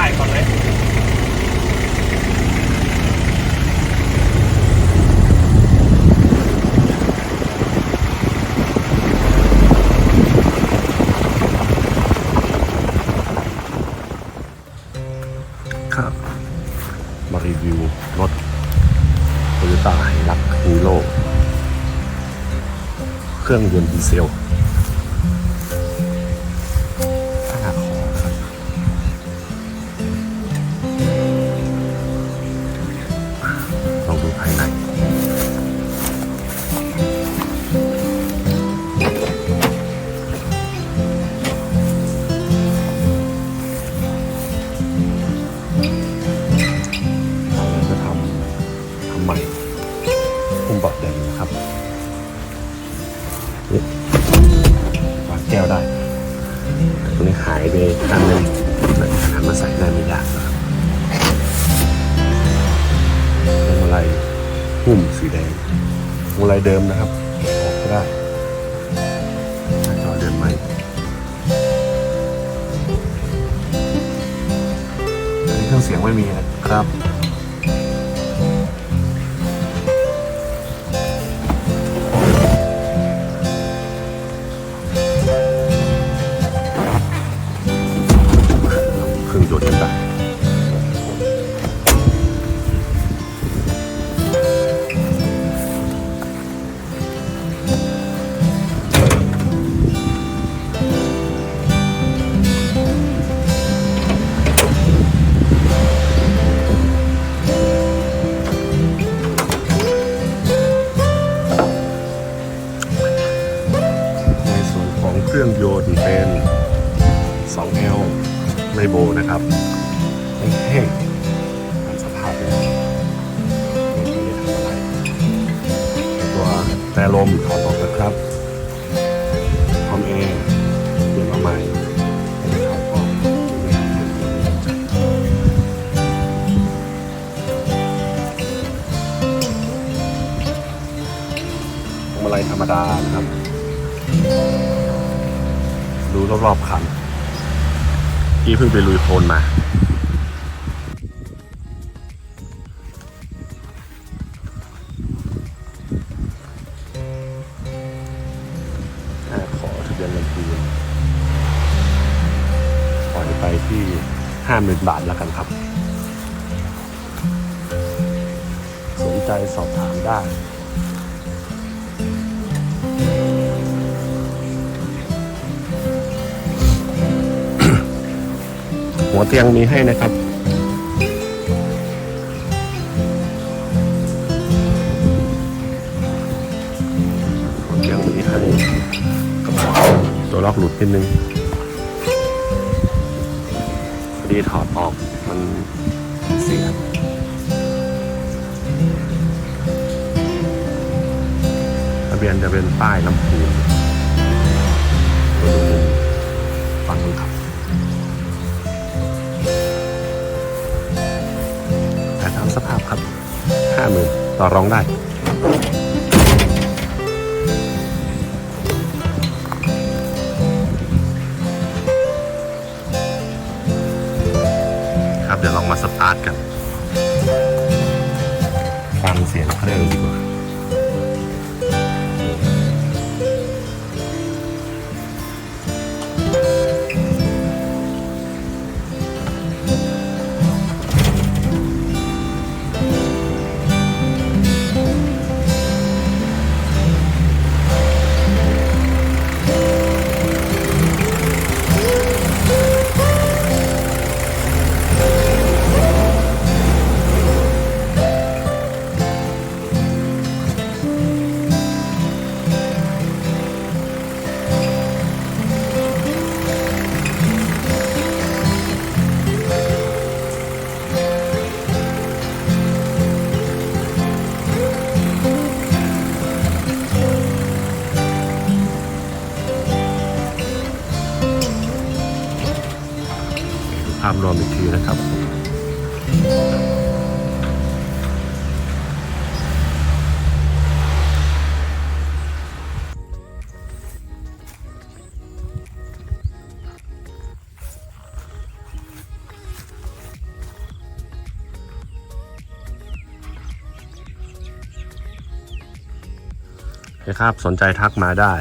ต้ก่อนเลยครับมารีวิวรถโตโยต้าไฮรักฮีโร่เครื่องยนต์ดีเซลายไปอันหนึงมันหามาใส่ได้ไม่ยากนะครับพวงมาลัยหุ้มสีแดงพวงมาลัยเดิมนะครับออกก็ได้หน้าจอเดินไหมอันนี้เครื่องเสียงไม่มีนะครับ เครื่อ ไมโบนะครับแห้งๆตามสภาพเลยไม่ได้ทำอะไร ตัวแต่ลมถอดออกนะครับพร้อมแอร์เปลี่ยนมาใหม่ไม่ได้ถอดออกไม่ได้ทำพวงมาลัยธรรมดานะครับ ดูรอบๆคัน พี่เพิ่งไปลุยโคลนมาอ่าขอทะเบียนลำพูนปล่อยไปที่ห้าหมื่นบาทแล้วกันครับ สนใจสอบถามได้ หัวเตียงมีให้นะครับหัวเตียงมีให้กระเป๋าตัวล็อกหลุดนิดนึงพอดีถอดออกมันเสียทะเบียนจะเป็นป้ายลำพูนตัวดูฟังดูครับ สภาพครับห้าหมื่นต่อรองได้ ครับเดี๋ยวลองมาสตาร์ทกัน ฟังเสียงเครื่องดีกว่าาพรอมอีกทีนะครับ ใครครับสนใจทักมาได้